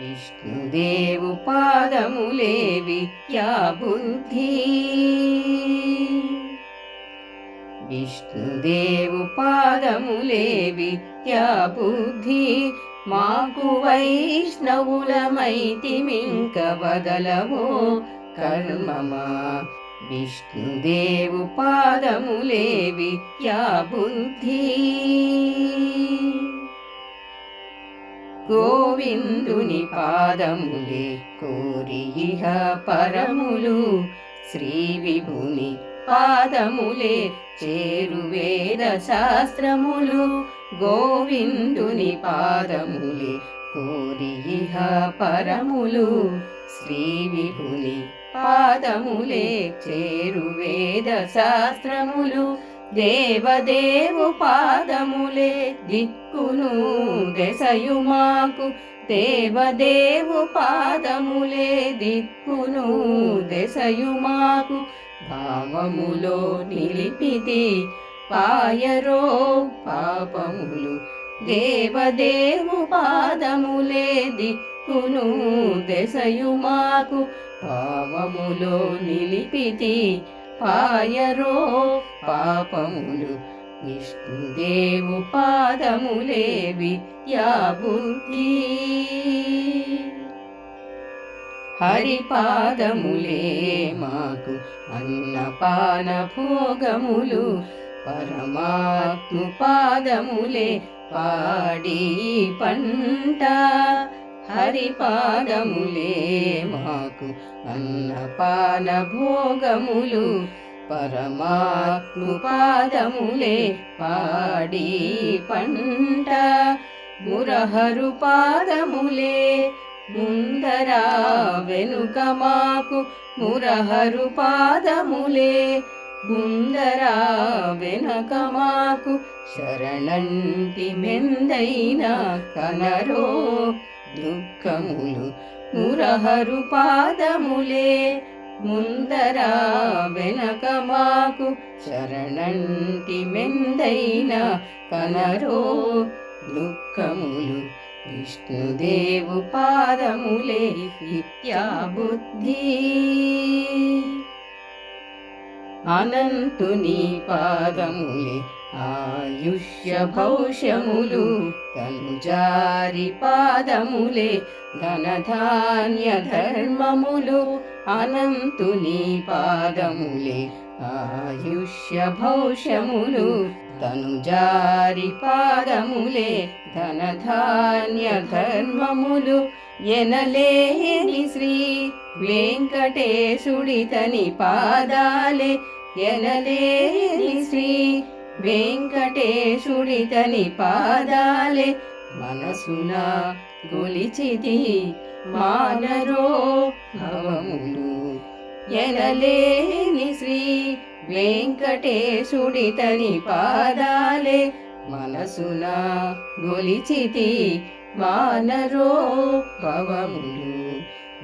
విష్ణుదేవు పాదములేవి yeah బుద్ధి. విష్ణుదేవు పాదములేవి yeah బుద్ధి. మాకు వైష్ణవులమైతిమింక వదలవో కర్మమా? విష్ణుదేవు పాదములేవి యా బుద్ధి. గోవిందుని పాదములే కోరి ఇహ పరములు. శ్రీ విభుని పాదములే చేరు వేద శాస్త్రములు. గోవిందుని పాదములే కోరి ఇహ పరములు. శ్రీ విభుని పాదములే చేరు వేద శాస్త్రములు. దేవదేవు పాదములే దిక్కును దెసయు మాకు. దేవదేవు పాదములే దిక్కును దెసయు మాకు. భావములో నిలిపిది పాయరో పాపములు. దేవదేవు పాదములే దిక్కును దెసయు మాకు. భావములో నిలిపితి పాయరో పాపములు. విష్ణుదేవు పాదములే విద్యా బుద్ధి. మాకు అన్నపాన భోగములు. పరమాత్ము పాదములే పాడి పంట. హరిపాదములే మాకు అన్నపాన భోగములు పరమాత్మ పాదములే పాడి పంట. మురహరు పాదములే ముందరా వెనుక మాకు మురహరు పాదములే ముందరా వెనక మాకు శరణంటి మెందైన కనరో దుఃఖములు మురహరు పాదములే ముందరా వెనక మాకు శరణంటి మెందైన కనరో దుఃఖములు. విష్ణుదేవు పాదములే విద్యా బుద్ధి అనంతుని పాదములే ఆయుష్య భౌష్యములు తనుజారి పాదములే ధనధాన్య ధర్మములు అనంతుని పాదములే ఆయుష్య భౌష్యములు తనుజారి పాదములే ధనధాన్య ధర్మములు ఎనలేని శ్రీ వెంకటేశుడి తని పాదాలే ఎనలేని శ్రీ వెంకటేశుడి తని పాదాలే మనసున గొలిచిది మానరో భవములు ఎనలేని శ్రీ వెంకటేశుడి తని పాదాలే మనసున గొలిచితి మానరో భవములు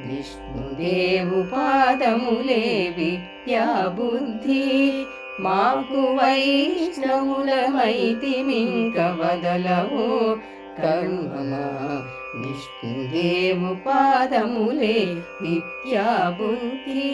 విష్ణుదేవు పాదములే విద్యా బుద్ధి మాకు వైష్ణవులమైతిమింక వదలవు. కర్మమా విష్ణుదేవు పాదములే విద్యాబుద్ధి